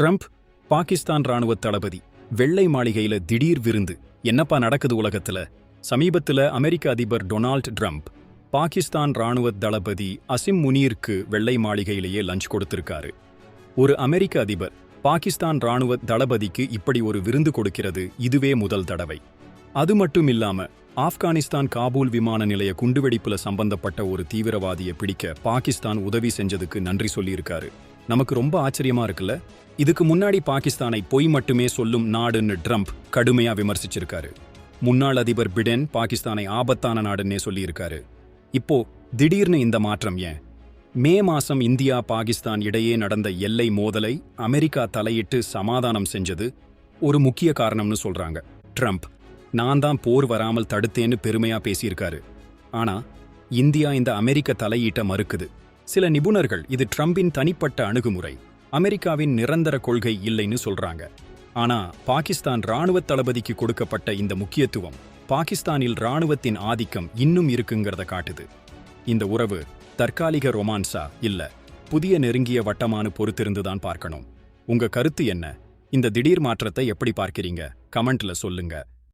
Trump Pakistan ராணுவ தளபதி வெள்ளை மாளிகையில திடீர் விருந்து. என்னப்பா நடக்குது உலகத்துல? சமீபத்துல அமெரிக்க அதிபர் டொனால்ட் ட்ரம்ப் பாகிஸ்தான் ராணுவ தளபதி அசிம் முனீருக்கு வெள்ளை மாளிகையிலேயே லஞ்ச் கொடுத்திருக்காரு. ஒரு அமெரிக்க அதிபர் பாகிஸ்தான் ராணுவ தளபதிக்கு இப்படி ஒரு விருந்து கொடுக்கிறது இதுவே முதல் தடவை. அது மட்டும் இல்லாம ஆப்கானிஸ்தான் காபூல் விமான நிலைய குண்டுவெடிப்புல சம்பந்தப்பட்ட ஒரு தீவிரவாதியை பிடிக்க பாகிஸ்தான் உதவி செஞ்சதுக்கு நன்றி சொல்லியிருக்காரு. நமக்கு ரொம்ப ஆச்சரியமா இருக்குல்ல? இதுக்கு முன்னாடி பாகிஸ்தானை பொய் மட்டுமே சொல்லும் நாடுன்னு ட்ரம்ப் கடுமையா விமர்சிச்சிருக்காரு. முன்னாள் அதிபர் பிடென் பாகிஸ்தானை ஆபத்தான நாடுன்னே சொல்லியிருக்காரு. இப்போ திடீர்னு இந்த மாற்றம் ஏன்? மே மாசம் இந்தியா பாகிஸ்தான் இடையே நடந்த எல்லை மோதலை அமெரிக்கா தலையிட்டு சமாதானம் செஞ்சது ஒரு முக்கிய காரணம்னு சொல்றாங்க ட்ரம்ப். நான் தான் போர் வராமல் தடுத்தேன்னு பெருமையா பேசியிருக்காரு. ஆனா இந்தியா இந்த அமெரிக்க தலையீட்ட மறுக்குது. சில நிபுணர்கள் இது ட்ரம்பின் தனிப்பட்ட அணுகுமுறை அமெரிக்காவின் நிரந்தர கொள்கை இல்லைன்னு சொல்றாங்க. ஆனா பாகிஸ்தான் ராணுவ தளபதிக்கு கொடுக்கப்பட்ட இந்த முக்கியத்துவம் பாகிஸ்தானில் ராணுவத்தின் ஆதிக்கம் இன்னும் இருக்குங்கிறத காட்டுது. இந்த உறவு தற்காலிக ரொமான்ஸா இல்ல புதிய நெருங்கிய வட்டமானு பொறுத்திருந்துதான் பார்க்கணும். உங்க கருத்து என்ன? இந்த திடீர் மாற்றத்தை எப்படி பார்க்கிறீங்க? கமெண்ட்ல சொல்லுங்க.